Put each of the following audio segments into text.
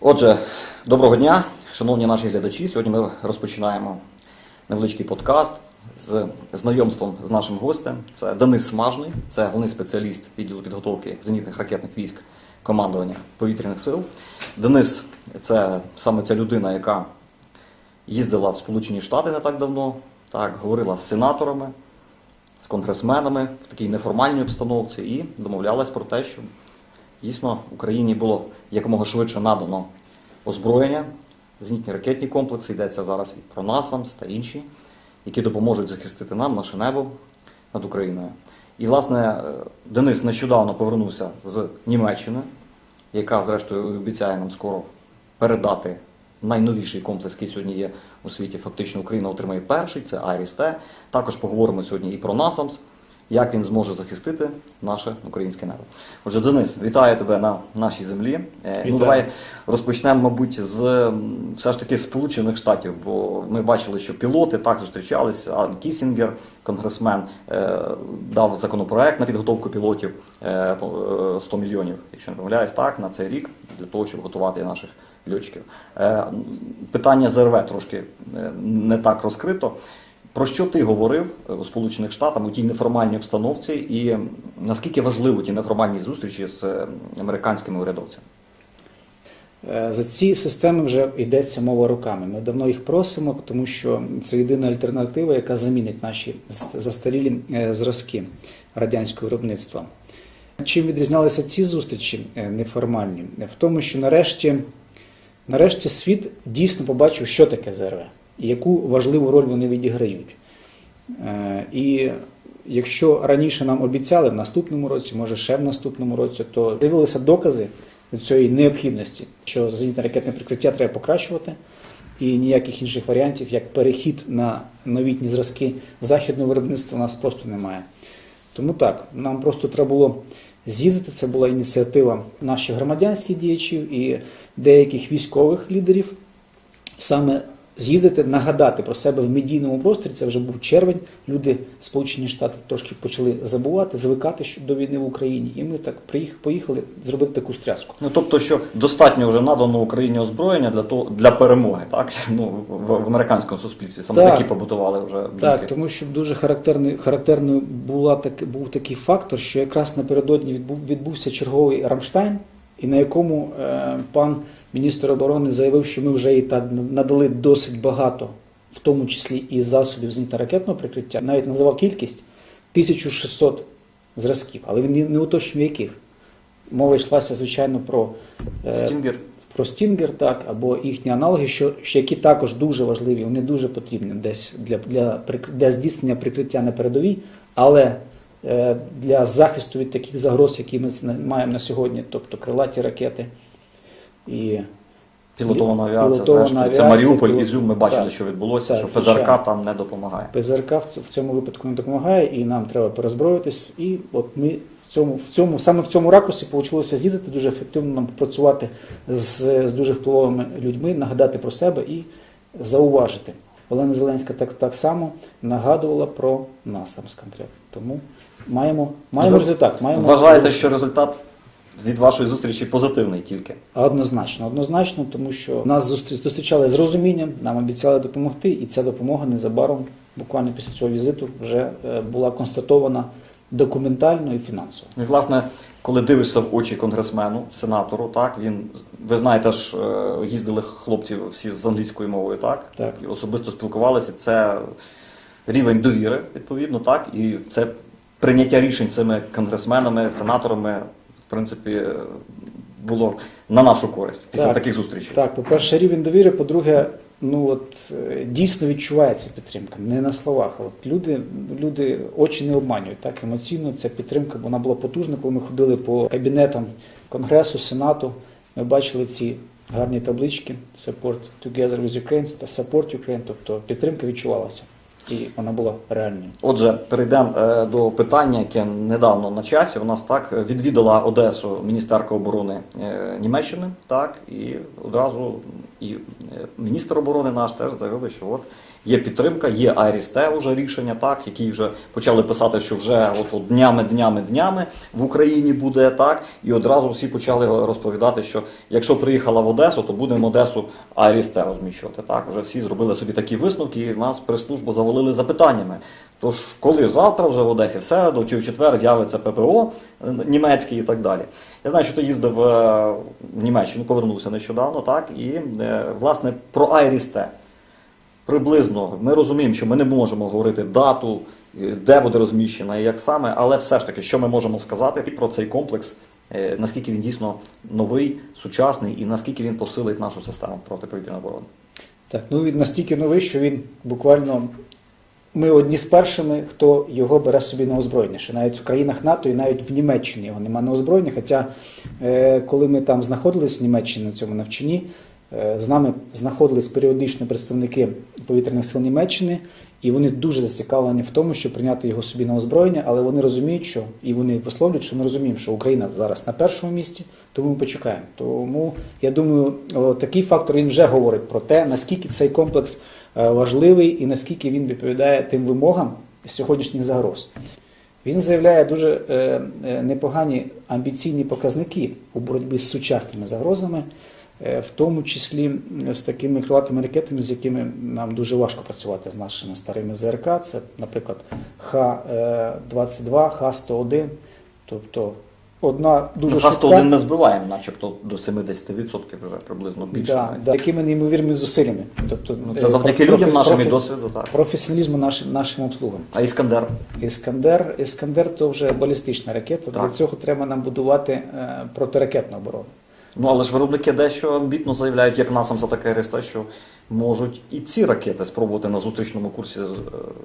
Отже, доброго дня, шановні наші глядачі. Сьогодні ми розпочинаємо невеличкий подкаст з знайомством з нашим гостем. Це Денис Смажний, це головний спеціаліст відділу підготовки зенітних ракетних військ командування повітряних сил. Денис це саме ця людина, яка їздила в Сполучені Штати не так давно, так, говорила з сенаторами, з конгресменами в такій неформальній обстановці і домовлялась про те, що дійсно Україні було якомога швидше надано озброєння, зенітні ракетні комплекси, йдеться зараз і про НАСАМС та інші, які допоможуть захистити нам наше небо над Україною. І, власне, е, Денис нещодавно повернувся з Німеччини, яка, зрештою, обіцяє нам скоро передати найновіший комплекс, який сьогодні є у світі. Фактично Україна отримає перший, це Айріс-Т. Також поговоримо сьогодні і про НАСАМС, як він зможе захистити наше українське небо. Отже, Денис, вітаю тебе на нашій землі. Е, Ну, давай розпочнемо, мабуть, з все ж таки Сполучених Штатів, бо ми бачили, що пілоти так зустрічалися. А Кісінгер, конгресмен, е, дав законопроект на підготовку пілотів е, по- е, 100 мільйонів, якщо не помиляюсь, так, на цей рік, для того, щоб готувати наших льотчиків. Питання ЗРВ трошки не так розкрито. Про що ти говорив е, у Сполучених Штатах у тій неформальній обстановці, і наскільки важливо ті неформальні зустрічі з е, американськими урядовцями? Е, За ці системи вже йдеться мова руками. Ми давно їх просимо, тому що це єдина альтернатива, яка замінить наші застарілі зразки радянського виробництва. Чим відрізнялися ці зустрічі неформальні? В тому, що нарешті, нарешті світ дійсно побачив, що таке ЗРВ яку важливу роль вони відіграють. Е, І якщо раніше нам обіцяли в наступному році, може ще в наступному році, то з'явилися докази цієї необхідності, що зенітне ракетне прикриття треба покращувати, і ніяких інших варіантів, як перехід на новітні зразки західного виробництва, у нас просто немає. Тому так, нам просто треба було з'їздити. Це була ініціатива наших громадянських діячів і деяких військових лідерів саме з'їздити, нагадати про себе в медійному просторі. Це вже був червень. Люди Сполучені Штати трошки почали забувати, звикати до війни в Україні. І ми так поїхали зробити таку стряску. Ну тобто, що достатньо вже надано Україні озброєння для того для перемоги, так ну в, в американському суспільстві саме Так. такі побутували вже думки. Так, тому що дуже характерний, характерною була так, був такий фактор, що якраз напередодні відбув, відбувся черговий Рамштайн, і на якому е, пан міністр оборони заявив, що ми вже і так надали досить багато, в тому числі і засобів зенітно-ракетного прикриття. Навіть називав кількість 1600 зразків, але він не- уточнює яких. Мова йшлася, звичайно, про е, Стінгер. про Стінгер, так, або їхні аналоги, що, що які також дуже важливі, вони дуже потрібні десь для, для, для здійснення прикриття на передовій, але е, для захисту від таких загроз, які ми маємо на сьогодні, тобто крилаті ракети і Пілотована авіація, Пілотована зрештою. Це авіація, Маріуполь, пілот- Ізюм. Ми бачили, Так. що відбулося, Так, що звичайно. ПЗРК там не допомагає. ПЗРК в цьому випадку не допомагає, і нам треба перезброїтись. І от ми в цьому, в цьому саме в цьому ракурсі вийшло з'їздити дуже ефективно нам попрацювати з, з дуже впливовими людьми, нагадати про себе і зауважити. Олена Зеленська так, так само нагадувала про нас конкретно. Тому маємо, маємо результат. Маємо Вважаєте, що результат від вашої зустрічі позитивний тільки? Однозначно, однозначно, тому що нас зустрічали з розумінням, нам обіцяли допомогти, і ця допомога незабаром, буквально після цього візиту, вже е, була констатована документально і фінансово. Ну, І, власне, коли дивишся в очі конгресмену, сенатору, так він ви знаєте ж, е, їздили хлопці всі з англійською мовою, так? Так. І особисто спілкувалися. Це рівень довіри, відповідно, так, і це прийняття рішень цими конгресменами, сенаторами, в принципі, було на нашу користь після Так. таких зустрічей. Так, по-перше, рівень довіри, по-друге, ну от е, дійсно відчувається підтримка, не на словах. От люди, люди очі не обманюють. Так емоційно ця підтримка, вона була потужна, коли ми ходили по кабінетам Конгресу, Сенату. Ми бачили ці гарні таблички Support Together with Ukraine та Support Ukraine, тобто підтримка відчувалася. І вона була реальною. Отже, перейдемо е, до питання, яке недавно на часі. У нас так відвідала Одесу міністерка оборони е, Німеччини, так і одразу і е, міністр оборони наш теж заявив, що от Є підтримка, є Айрісте вже рішення, так, які вже почали писати, що вже от, от днями, днями, днями в Україні буде так. І одразу всі почали розповідати, що якщо приїхала в Одесу, то будемо Одесу Айрісте розміщувати. Так, вже всі зробили собі такі висновки, і нас прес-службу завалили запитаннями. Тож, коли завтра вже в Одесі, в середу чи в четвер з'явиться ППО е, німецький і так далі. Я знаю, що ти їздив е, в Німеччину, повернувся нещодавно, так, і е, власне про Айрісте. Приблизно ми розуміємо, що ми не можемо говорити дату, е, де буде розміщена і як саме, але все ж таки, що ми можемо сказати про цей комплекс, е, наскільки він дійсно новий, сучасний і наскільки він посилить нашу систему протиповітряної оборони. Так, ну він настільки новий, що він буквально ми одні з першими, хто його бере собі на озброєння. Ще навіть в країнах НАТО і навіть в Німеччині його немає на озброєння. Хоча, е, коли ми там знаходились в Німеччині на цьому навчанні, з нами знаходились періодично представники повітряних сил Німеччини, і вони дуже зацікавлені в тому, щоб прийняти його собі на озброєння, але вони розуміють, що і вони висловлюють, що ми розуміємо, що Україна зараз на першому місці, тому ми почекаємо. Тому я думаю, такий фактор він вже говорить про те, наскільки цей комплекс е, важливий і наскільки він відповідає тим вимогам сьогоднішніх загроз. Він заявляє дуже е, е, непогані амбіційні показники у боротьбі з сучасними загрозами, е, в тому числі з такими крилатими ракетами, з якими нам дуже важко працювати з нашими старими ЗРК. Це, наприклад, Х-22, Х-101. Тобто одна дуже Х-101 ми збиваємо, начебто до 70% вже приблизно більше. да, да, якими неймовірними зусиллями. Тобто, Ну, е, це завдяки профі- людям нашим і профі- досвіду. Так. професіоналізму нашим, нашим обслугам. А Іскандер? Іскандер, Іскандер то вже балістична ракета. Для цього треба нам будувати е, протиракетну оборону. Ну але ж виробники дещо амбітно заявляють, як насам за таке РСТ, що можуть і ці ракети спробувати на зустрічному курсі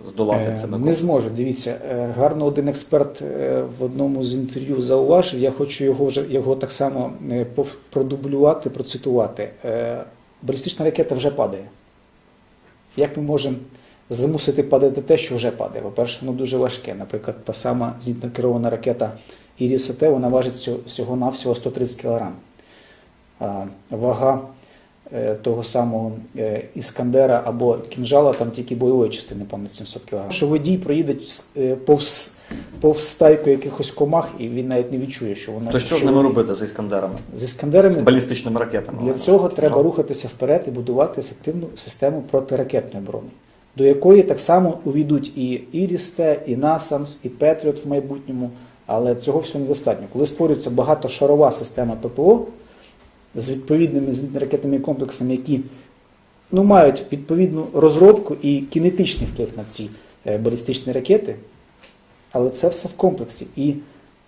здолати Е, цими Не зможуть. Дивіться, е, гарно один експерт е, в одному з інтерв'ю зауважив. Я хочу його вже його так само е, продублювати, процитувати. Е, Балістична ракета вже падає. Як ми можемо змусити падати те, що вже падає? По-перше, воно дуже важке. Наприклад, та сама зенітно керована ракета Іріс-Т, вона важить всього- всього-навсього 130 кг. Вага е, того самого е, Іскандера або кінжала, там тільки бойової частини понад 700 кг. Що водій проїде е, повз, повз стайку якихось комах, і він навіть не відчує, що вона То що з ними робити з іскандерами? з З балістичними ракетами? Для цього треба Жалко. рухатися вперед і будувати ефективну систему протиракетної оборони, до якої так само увійдуть і Ірісте, і Насамс, і Петріот в майбутньому. Але цього всього недостатньо. Коли створюється багатошарова система ППО з відповідними зенітно-ракетними комплексами, які ну, мають відповідну розробку і кінетичний вплив на ці е, балістичні ракети, але це все в комплексі. І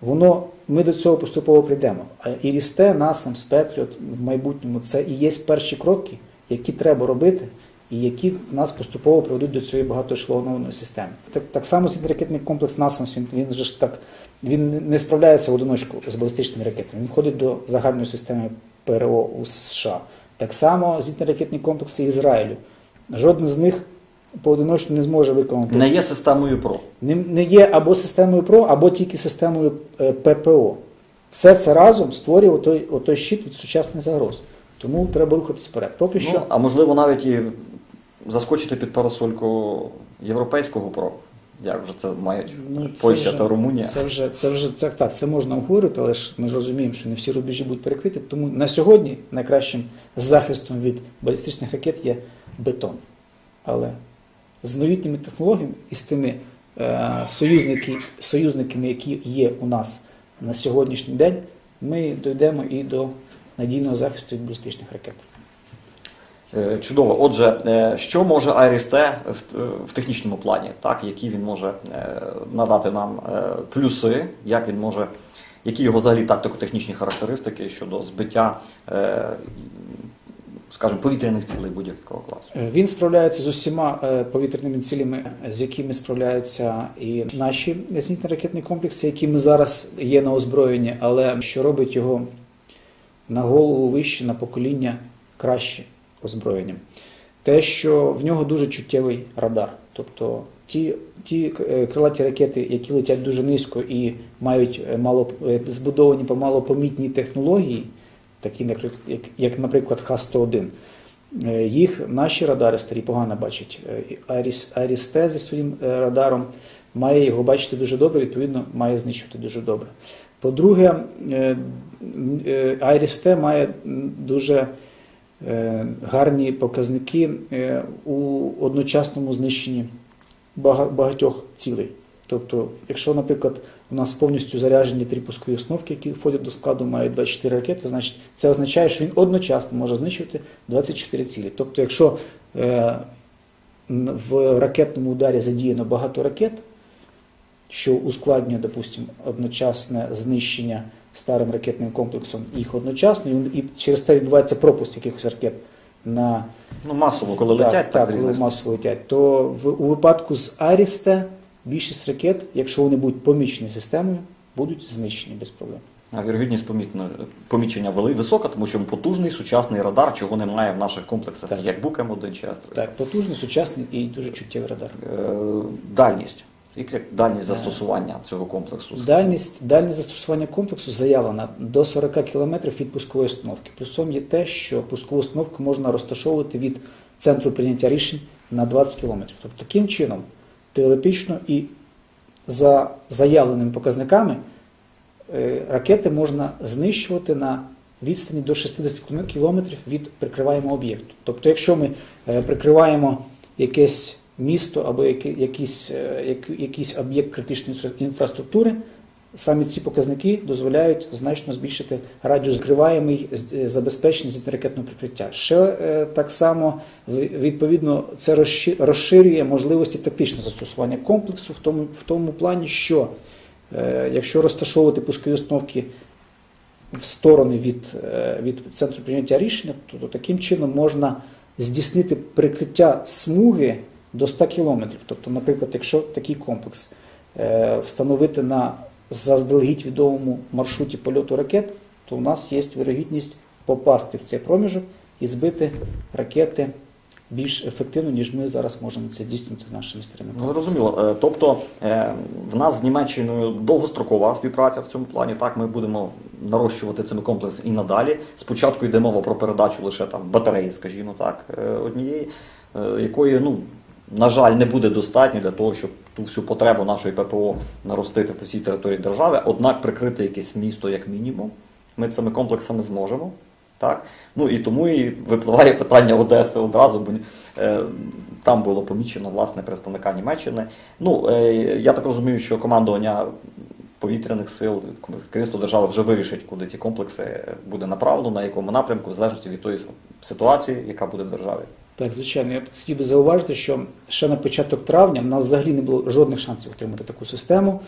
воно, ми до цього поступово прийдемо. І Рісте, Насам, Спетріот в майбутньому це і є перші кроки, які треба робити, і які нас поступово приведуть до цієї багатоешелонованої системи. Так, так само ракетний комплекс Насамс, він, він же ж так він не справляється в одиночку з балістичними ракетами. Він входить до загальної системи ПРО у США. Так само зенітно-ракетні комплекси Ізраїлю. Жоден з них поодиночно не зможе виконати Не є системою ПРО. не, не є або системою ПРО, або тільки системою е, ППО. Все це разом створює отой, отой щит від сучасних загроз. Тому треба рухатись вперед. Поки що Ну, а можливо навіть і заскочити під парасольку європейського ПРО. Як вже це мають ну, це Польща вже- та Румунія? Це вже це вже це так. Це можна обговорити, але ж ми розуміємо, що не всі рубежі будуть перекриті. Тому на сьогодні найкращим захистом від балістичних ракет є бетон. Але з новітніми технологіями і з тими е, союзники, союзниками, які є у нас на сьогоднішній день, ми дійдемо і до надійного захисту від балістичних ракет. Е, Чудово. Отже, е, що може Айрісте в, технічному плані, так, які він може е, надати нам плюси, як він може, які його взагалі тактико-технічні характеристики щодо збиття, скажімо, повітряних цілей будь-якого класу. Він справляється з усіма повітряними цілями, з якими справляються і наші зенітно-ракетні комплекси, які ми зараз є на озброєнні, але що робить його на голову вище, на покоління краще озброєнням. Те, що в нього дуже чуттєвий радар. Тобто ті, ті е, крилаті ракети, які летять дуже низько і мають е, мало е, збудовані по малопомітній технології, такі, як, наприклад, Х-101, Е, Їх наші радари старі погано бачать. Аріс, Арісте зі своїм радаром має його бачити дуже добре, відповідно, має знищувати дуже добре. По-друге, е, м, е, Арісте має дуже гарні показники е, у одночасному знищенні багатьох цілей. Тобто, якщо, наприклад, у нас повністю заряджені три пускові установки, які входять до складу, мають 24 ракети, значить це означає, що він одночасно може знищувати 24 цілі. Тобто, якщо е, в ракетному ударі задіяно багато ракет, що ускладнює, допустимо, одночасне знищення старим ракетним комплексом їх одночасно, і, і через те відбувається пропуск якихось ракет на Ну, масово, коли так, летять, так, так, коли масово летять, то в, у випадку з Арісте більшість ракет, якщо вони будуть помічені системою, будуть знищені без проблем. А вірогідність помітно, помічення вели висока, тому що потужний сучасний радар, чого немає в наших комплексах, Так. як Бук М1 чи С-300. Так, потужний, сучасний і дуже чуттєвий радар. Е, Дальність. Як як дальність застосування цього комплексу? Дальність, дальність застосування комплексу заявлена до 40 км від пускової установки. Плюсом є те, що пускову установку можна розташовувати від центру прийняття рішень на 20 км. Тобто таким чином, теоретично і за заявленими показниками е, ракети можна знищувати на відстані до 60 км від прикриваємого об'єкту. Тобто, якщо ми е, прикриваємо якесь місто або якийсь, е, якийсь об'єкт критичної інфраструктури, саме ці показники дозволяють значно збільшити радіус закриваємий забезпечення зенітно-ракетного прикриття. Ще е, так само відповідно це розширює можливості тактичного застосування комплексу в тому, в тому плані, що е, якщо розташовувати пускові установки в сторони від, е, від центру прийняття рішення, то, то таким чином можна здійснити прикриття смуги до 100 кілометрів. Тобто, наприклад, якщо такий комплекс е, встановити на заздалегідь відомому маршруті польоту ракет, то у нас є вирогідність попасти в цей проміжок і збити ракети більш ефективно, ніж ми зараз можемо це здійснити з нашими старими Ну, зрозуміло. Е, Тобто е, в нас з Німеччиною довгострокова співпраця в цьому плані. Так, ми будемо нарощувати цими комплексами і надалі. Спочатку йде мова про передачу лише там батареї, скажімо так, однієї, якої, ну, на жаль, не буде достатньо для того, щоб ту всю потребу нашої ППО наростити по всій території держави, однак прикрити якесь місто як мінімум. Ми цими комплексами зможемо. Так? Ну і тому і випливає питання Одеси одразу, бо е, там було помічено власне представника Німеччини. Ну, е, я так розумію, що командування повітряних сил, керівництво держави вже вирішить, куди ці комплекси буде направлено, на якому напрямку, в залежності від тої ситуації, яка буде в державі. Так, звичайно, я хотів би зауважити, що ще на початок травня в нас взагалі не було жодних шансів отримати таку систему.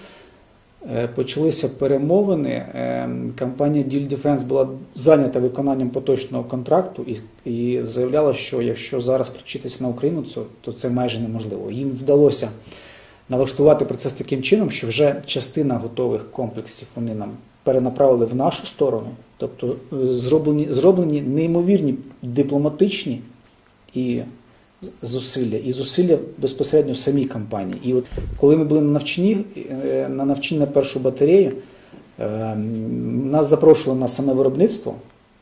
Е, Почалися перемовини. е, Компанія Deal Defense була зайнята виконанням поточного контракту і, і заявляла, що якщо зараз причитися на Україну, то, то це майже неможливо. Їм вдалося налаштувати процес таким чином, що вже частина готових комплексів вони нам перенаправили в нашу сторону. Тобто е, зроблені, зроблені неймовірні дипломатичні і зусилля, і зусилля безпосередньо в самій компанії. І от коли ми були на навчанні, е, на навчанні на першу батарею, е, нас запрошували на саме виробництво,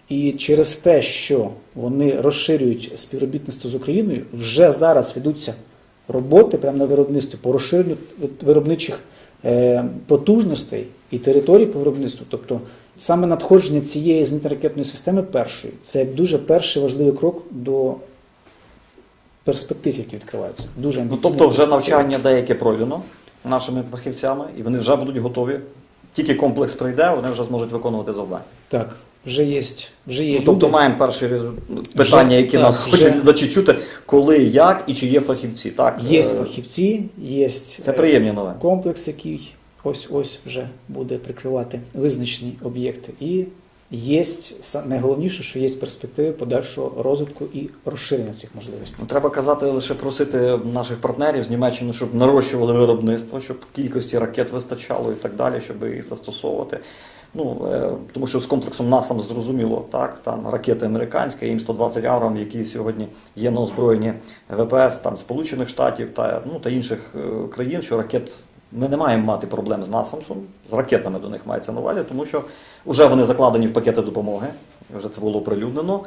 і через те, що вони розширюють співробітництво з Україною, вже зараз ведуться роботи прямо на виробництві по розширенню виробничих е, потужностей і територій по виробництву. Тобто саме надходження цієї зенітно-ракетної системи першої це дуже перший важливий крок до перспектив, які відкриваються. Дуже Ну, амбіційні тобто вже перспективи. навчання деяке пройдено нашими фахівцями, і вони вже будуть готові. Тільки комплекс прийде, вони вже зможуть виконувати завдання. Так, вже є, вже є Ну, тобто люди. маємо перші питання, які так, нас вже. хочуть глядачі чути, коли, як і чи є фахівці. Так, Є Е, фахівці, є Це приємні новини. комплекс, який ось-ось вже буде прикривати визначені об'єкти. І є найголовніше, що є перспективи подальшого розвитку і розширення цих можливостей. Ну, Треба казати лише просити наших партнерів з Німеччини, щоб нарощували виробництво, щоб кількості ракет вистачало і так далі, щоб їх застосовувати. Ну, е, тому що з комплексом НАСАМ зрозуміло, так, там ракети американські, їм 120 Аврам, які сьогодні є на озброєнні ВПС там, Сполучених Штатів та, ну, та інших е, країн, що ракет ми не маємо мати проблем з НАСАМСом, з ракетами до них мається на увазі, тому що вже вони закладені в пакети допомоги, вже це було оприлюднено.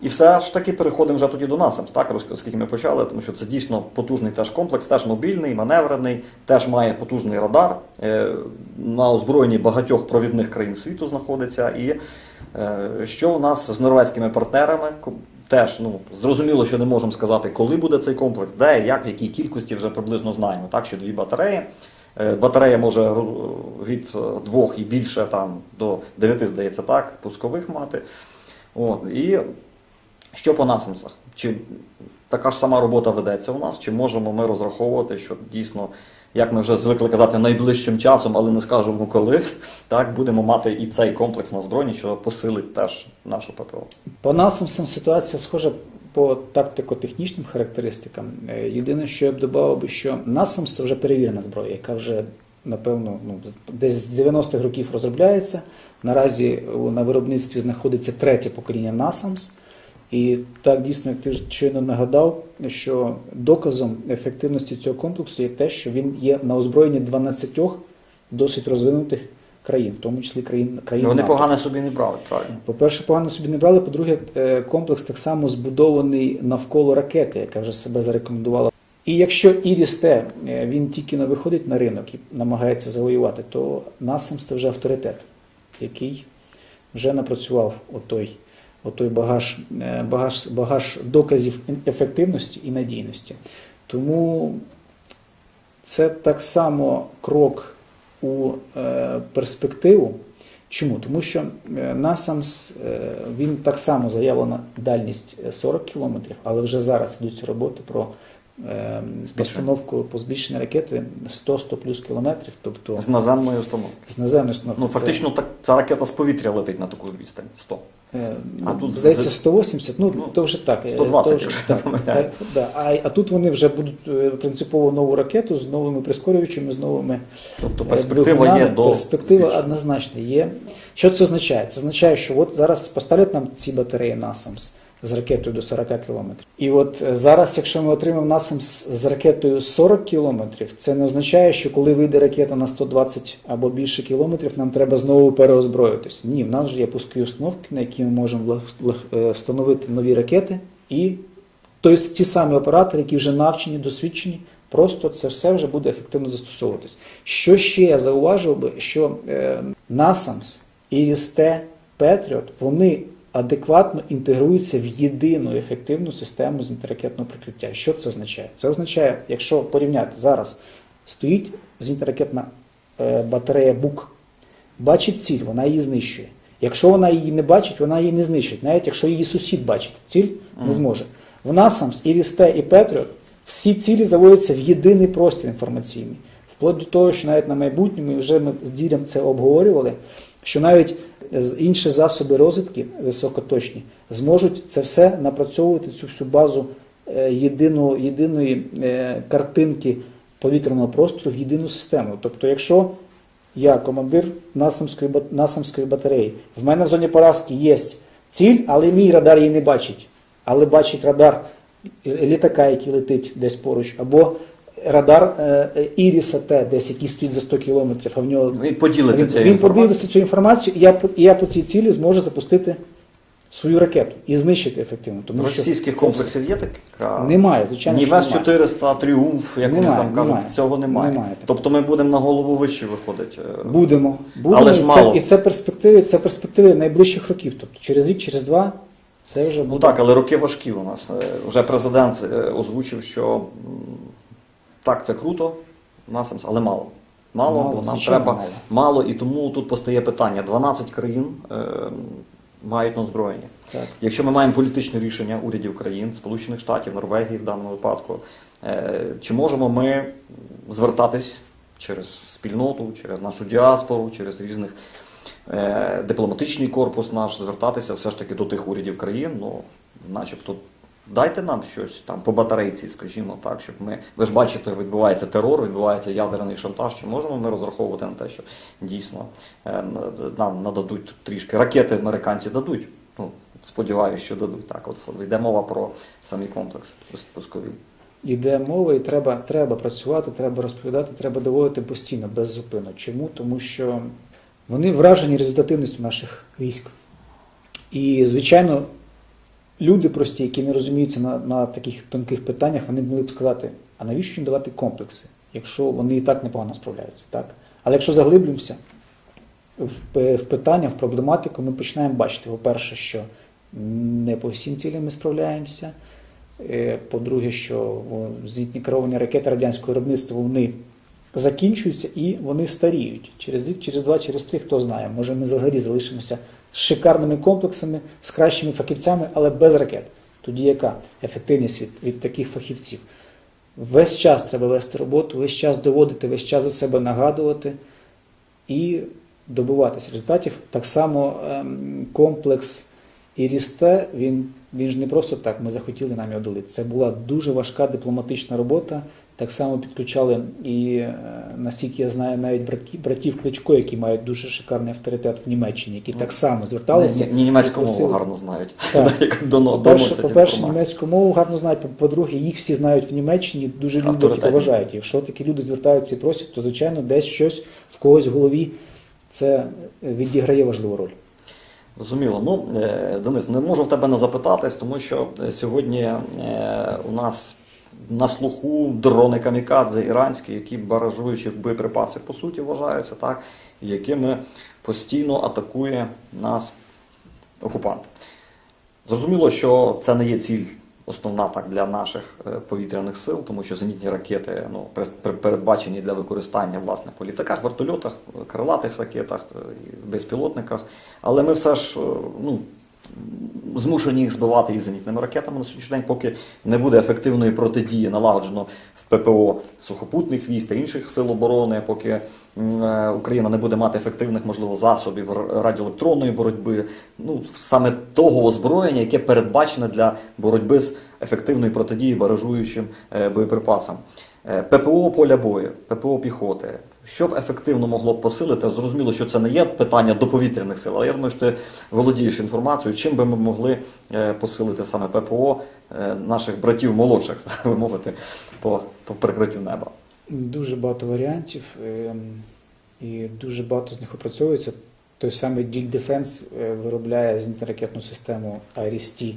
І все ж таки переходимо вже тоді до NASAMS, так, оскільки ми почали, тому що це дійсно потужний теж комплекс, теж мобільний, маневрений, теж має потужний радар. Е, На озброєнні багатьох провідних країн світу знаходиться. І е, що у нас з норвезькими партнерами? Теж ну зрозуміло, що не можемо сказати, коли буде цей комплекс, де, як, в якій кількості вже приблизно знаємо. Так, що дві батареї. Е, Батарея може від е, двох і більше там до дев'яти, здається, так, пускових мати. От, і що по насамсах? Чи така ж сама робота ведеться у нас? Чи можемо ми розраховувати, що дійсно, як ми вже звикли казати, найближчим часом, але не скажемо коли, так будемо мати і цей комплекс на озброєнні, що посилить теж нашу ППО? По насамсам ситуація схожа по тактико-технічним характеристикам. Е, Єдине, що я б додав, що насамс це вже перевірена зброя, яка вже напевно ну, десь з 90-х років розробляється. Наразі на виробництві знаходиться третє покоління насамс. І так дійсно, як ти щойно нагадав, що доказом ефективності цього комплексу є те, що він є на озброєнні 12 досить розвинутих країн, в тому числі країн країн. Вони НАТО. погано собі не брали, правильно? По-перше, погано собі не брали. По-друге, е, комплекс так само збудований навколо ракети, яка вже себе зарекомендувала. І якщо Іріс-Т, е, він тільки не виходить на ринок і намагається завоювати, то NASAMS це вже авторитет, який вже напрацював отой, отой багаж, е, багаж, багаж доказів ефективності і надійності. Тому це так само крок у е, перспективу. Чому? Тому що насамс е, він так само заявлена дальність е, 40 км, але вже зараз йдуть роботи про постановку по збільшенню ракети 100-100 плюс кілометрів, тобто З наземної установки. з наземної установки. Ну, фактично, так, ця ракета з повітря летить на таку відстань 100. е, а ну, тут здається 180, ну, ну, то вже так. е, 120, то вже, так, а, да, а, а тут вони вже будуть е, принципово нову ракету з новими прискорювачами, з новими Тобто Е, перспектива є до перспектива збільшення. однозначно є. Що це означає? Це означає, що от зараз поставлять нам ці батареї NASAMS з ракетою до 40 км. І от е, зараз, якщо ми отримаємо NASAMS з ракетою 40 км, це не означає, що коли вийде ракета на 120 або більше кілометрів, нам треба знову переозброїтися. Ні, в нас вже є пускові установки, на які ми можемо е, встановити нові ракети і Тобто ті самі оператори, які вже навчені, досвідчені, просто це все вже буде ефективно застосовуватись. Що ще я зауважив би, що е, NASAMS, IRIS-T, Patriot, вони адекватно інтегруються в єдину ефективну систему зенітно-ракетного прикриття. Що це означає? Це означає, якщо порівняти зараз, стоїть зенітно-ракетна е, батарея БУК, бачить ціль, вона її знищує. Якщо вона її не бачить, вона її не знищить. Навіть якщо її сусід бачить, ціль не зможе. В NASAMS, IRIS-T і Patriot всі цілі заводяться в єдиний простір інформаційний. Вплоть до того, що навіть на майбутньому, і вже ми з ділям це обговорювали, що навіть з- інші засоби розвідки високоточні зможуть це все напрацьовувати цю всю базу е, єдиного, єдиної е, картинки повітряного простору в єдину систему. Тобто, якщо я командир Насамської батареї. В мене в зоні поразки є ціль, але мій радар її не бачить. Але бачить радар літака, який летить десь поруч, або радар е, Іріса Т, десь який стоїть за 100 кілометрів, а в нього Він поділиться цією він подивиться цю інформацію, і я, і я по цій цілі зможу запустити свою ракету і знищити ефективно. Тому що російських це комплексів є така? все- немає, звичайно. Ні що ВЕС немає. 400, Тріумф, як вони там кажуть, немає. цього немає. Немає. Тобто ми будемо на голову вище виходить. е, Будемо. Будемо Але ж і, мало. це, і це перспективи, це перспективи найближчих років. Тобто через рік, через два це вже буде. Ну так, але роки важкі у нас. Е, Вже президент озвучив, що так, це круто, NASAMS, але мало. Мало, Мало, бо нам треба мало. мало. і тому тут постає питання: 12 країн е, мають на озброєння. Якщо ми маємо політичне рішення урядів країн, Сполучених Штатів, Норвегії в даному випадку, е, чи можемо ми звертатись через спільноту, через нашу діаспору, через різних е, дипломатичний корпус наш, звертатися все ж таки до тих урядів країн, ну, начебто. Дайте нам щось там по батарейці, скажімо так, щоб ми. Ви ж бачите, відбувається терор, відбувається ядерний шантаж. Чи можемо ми розраховувати на те, що дійсно е, нам нададуть трішки ракети американці дадуть? Ну, сподіваюся, що дадуть. Так, от йде мова про самі комплекси пускові. Іде мова, і треба, треба працювати, треба розповідати, треба доводити постійно, без зупину. Чому? Тому що вони вражені результативністю наших військ. І, звичайно, люди прості, які не розуміються на, на таких тонких питаннях, вони могли б сказати, а навіщо їм давати комплекси, якщо вони і так непогано справляються, так? Але якщо заглиблюємося в, в питання, в проблематику, ми починаємо бачити, по-перше, що не по всім цілям ми справляємося. Е, По-друге, що о, зенітні керовані ракети радянського виробництва вони закінчуються і вони старіють. Через рік, через два, через три, хто знає. Може, ми взагалі залишимося з шикарними комплексами, з кращими фахівцями, але без ракет. Тоді яка ефективність від, від таких фахівців? Весь час треба вести роботу, весь час доводити, весь час за себе нагадувати і добиватися результатів. Так само ем, комплекс Ірісте, він, він ж не просто так, ми захотіли нам його долити. Це була дуже важка дипломатична робота. Так само підключали і, е, наскільки я знаю, навіть братів Кличко, які мають дуже шикарний авторитет в Німеччині, які так само зверталися. Ні- ні німецьку мову гарно знають. По-перше, по-перше, німецьку мову гарно знають. По- По-друге, їх всі знають в Німеччині, дуже люблять і поважають. Якщо такі люди звертаються і просять, то звичайно десь щось в когось в голові це відіграє важливу роль. Зрозуміло. Ну, е, Денис, не можу в тебе не запитатись, тому що е, сьогодні е, у нас на слуху дрони камікадзе іранські, які баражуючи боєприпаси, по суті, вважаються, так, якими постійно атакує нас окупант. Зрозуміло, що це не є ціль основна так для наших е, повітряних сил, тому що зенітні ракети ну, пер- пер- передбачені для використання власне по літаках, вертольотах, крилатих ракетах, е, безпілотниках. Але ми все ж е, ну, змушені їх збивати і зенітними ракетами на сьогоднішній день, поки не буде ефективної протидії налагоджено в ППО сухопутних військ та інших сил оборони, поки е, Україна не буде мати ефективних, можливо, засобів радіоелектронної боротьби, ну саме того озброєння, яке передбачене для боротьби з ефективною протидії баражуючим е, боєприпасам. Е, ППО поля бою, ППО піхоти. Що б ефективно могло б посилити, зрозуміло, що це не є питання до повітряних сил, але я думаю, що ти володієш інформацією, чим би ми могли е, посилити саме ППО е, наших братів молодших, так би мовити, по, по прикриттю неба. Дуже багато варіантів, ем, і дуже багато з них опрацьовується. Той самий Defense е, виробляє зенітно-ракетну систему IRIS-T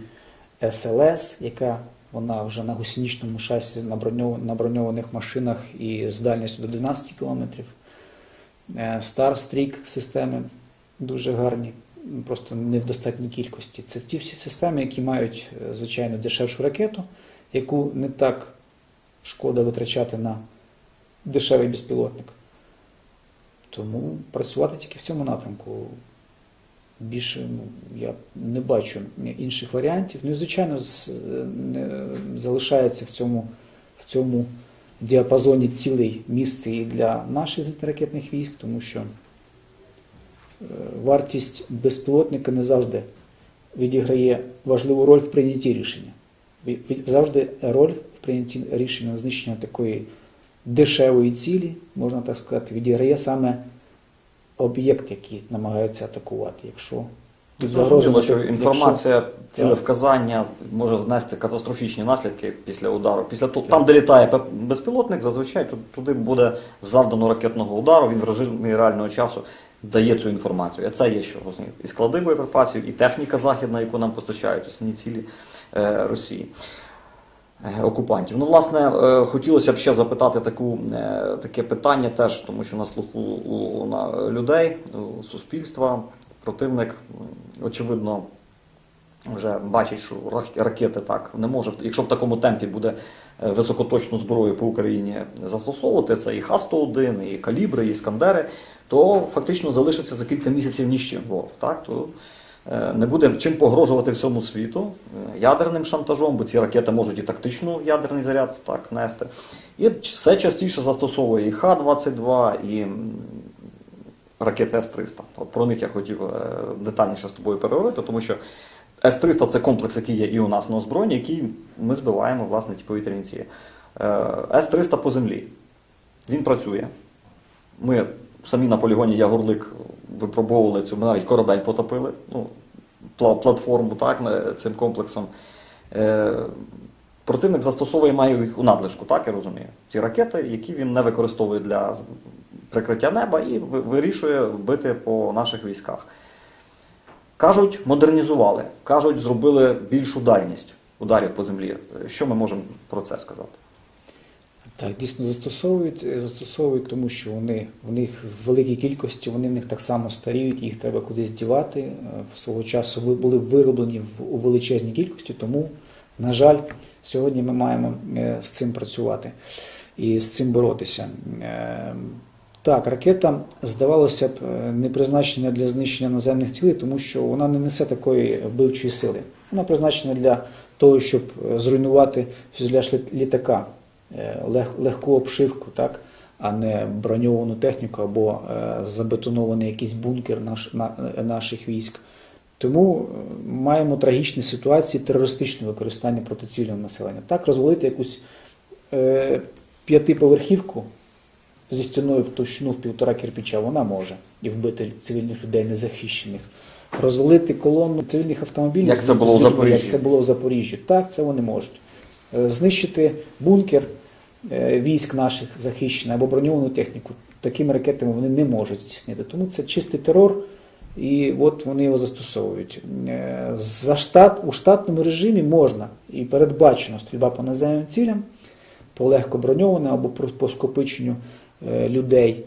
яка вона вже на гусеничному шасі на броньов- на броньованих машинах і з дальністю до 12 км. Star Streak системи дуже гарні, просто не в достатній кількості. Це ті всі системи, які мають, е, звичайно, дешевшу ракету, яку не так шкода витрачати на дешевий безпілотник. Тому працювати тільки в цьому напрямку. Більше ну, я не бачу інших варіантів. Ну і звичайно, залишається в цьому, в цьому діапазоні цілий місце і для наших зенітно-ракетних військ, тому що е, вартість безпілотника не завжди відіграє важливу роль в прийнятті рішення. Завжди роль в прийнятті рішення знищення такої дешевої цілі, можна так сказати, відіграє саме об'єкт, який намагаються атакувати. Якщо Зрозуміло, що інформація, цілевказання може внести катастрофічні наслідки після удару. Після того, там, де літає безпілотник, зазвичай ту- туди буде завдано ракетного удару, він в режимі реального часу дає цю інформацію. А це є що розумієте, і склади боєприпасів, і техніка західна, яку нам постачають основні цілі е, Росії. Е, Окупантів. Ну, власне, е, хотілося б ще запитати таку, е, таке питання теж, тому що на слуху у, у на людей, у суспільства, противник, очевидно, вже бачить, що рак- ракети так не може, якщо в такому темпі буде високоточну зброю по Україні застосовувати, це і Х-101, і калібри, і Іскандери, то фактично залишиться за кілька місяців ні ворог. Так? То не буде чим погрожувати всьому світу е, ядерним шантажом, бо ці ракети можуть і тактично ядерний заряд так нести. І все частіше застосовує і Х-22, і ракети С-300. От про них я хотів е, детальніше з тобою переговорити, тому що С-300 це комплекс, який є і у нас на озброєнні, який ми збиваємо власне ті повітряні. Е, С-300 по землі. Він працює. Ми самі на полігоні Ягорлик випробовували цю, ми навіть корабель потопили, ну, платформу так, цим комплексом. Е, Противник застосовує має їх у надлишку, так я розумію. Ті ракети, які він не використовує для прикриття неба і вирішує бити по наших військах. Кажуть, модернізували, кажуть, зробили більшу дальність ударів по землі. Що ми можемо про це сказати? Так, дійсно застосовують, е, застосовують, тому що вони в них в великій кількості, вони в них так само старіють, їх треба кудись дівати. Е, свого часу були вироблені в, у величезній кількості, тому, на жаль, сьогодні ми маємо е, з цим працювати і з цим боротися. Так, ракета, здавалося б, не призначена для знищення наземних цілей, тому що вона не несе такої вбивчої сили. Вона призначена для того, щоб зруйнувати фюзеляж лі- літака, лег- легку обшивку, так, а не броньовану техніку або е, забетонований якийсь бункер наш, на, е, наших військ. Тому е, маємо трагічні ситуації терористичного використання проти цивільного населення. Так, розвалити якусь е, п'ятиповерхівку зі стіною в товщину в півтора кирпича вона може і вбити цивільних людей незахищених. Розвалити колону цивільних автомобілів, Як це було в Запоріжжі. Як це було в Запоріжжі. Так, це вони можуть. Е, Знищити бункер е, військ наших захищених або броньовану техніку такими ракетами вони не можуть здійснити. Тому це чистий терор, і от вони його застосовують. Е, За штат, у штатному режимі можна і передбачено стрільба по наземним цілям, по легко броньованим або по- скопиченню людей.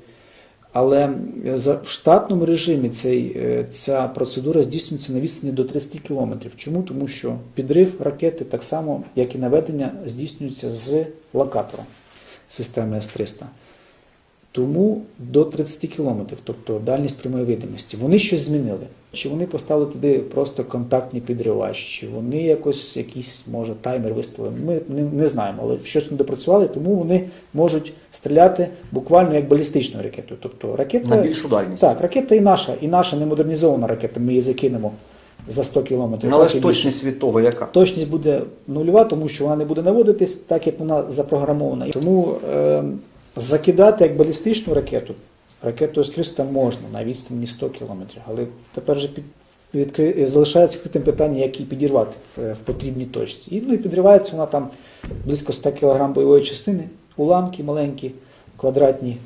Але за- в штатному режимі цей, е, ця процедура здійснюється на відстані до 30 кілометрів. Чому? Тому що підрив ракети так само, як і наведення, здійснюється з локатора системи С-300. Тому до 30 км, тобто дальність прямої видимості. Вони щось змінили. Чи вони поставили туди просто контактний підривач, чи вони якось якийсь, може, таймер виставили. Ми не, не знаємо, але щось не допрацювали, тому вони можуть стріляти буквально як балістичною ракетою. Тобто ракета На більшу дальність. так, ракета і наша, і наша не модернізована ракета. Ми її закинемо за 100 кілометрів. Ну, але ж точність від того, яка? Точність буде нульова, тому що вона не буде наводитись так, як вона запрограмована. Тому е, закидати як балістичну ракету, ракету С-300 можна на відстані 100 кілометрів. Але тепер вже під, відкри... залишається відкритим питання, як її підірвати в, в потрібній точці. І, ну, і підривається вона там близько 100 кг бойової частини, уламки маленькі, квадратні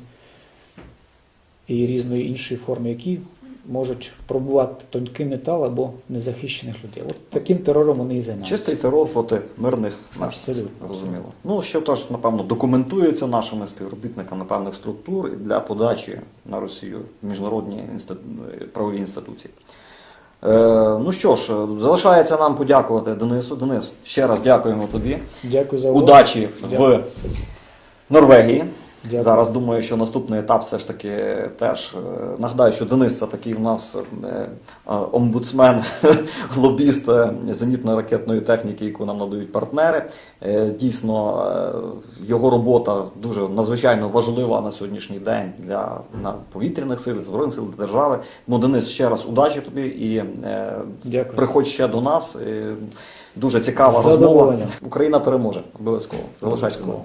і різної іншої форми, які можуть пробувати тонкий метал або незахищених людей. От таким терором вони і займаються. Чистий терор проти мирних. Абсолютно. Розуміло. Ну, що теж, напевно, документується нашими співробітниками певних структур для подачі на Росію в міжнародні інститу... правові інституції. Е, ну що ж, залишається нам подякувати Денису. Денис, ще раз дякуємо тобі. Дякую за увагу. Удачі Дякую. в Норвегії. Дякую. Зараз думаю, що наступний етап все ж таки теж е, нагадаю, що Денис це такий у нас е, омбудсмен, лобіст е, зенітно-ракетної техніки, яку нам надають партнери. Дійсно, його робота дуже надзвичайно важлива на сьогоднішній день для повітряних сил, збройних сил держави. Ну, Денис, ще раз удачі тобі і Дякую. приходь ще до нас. Дуже цікава розмова. Україна переможе обов'язково. Залишайся з нами.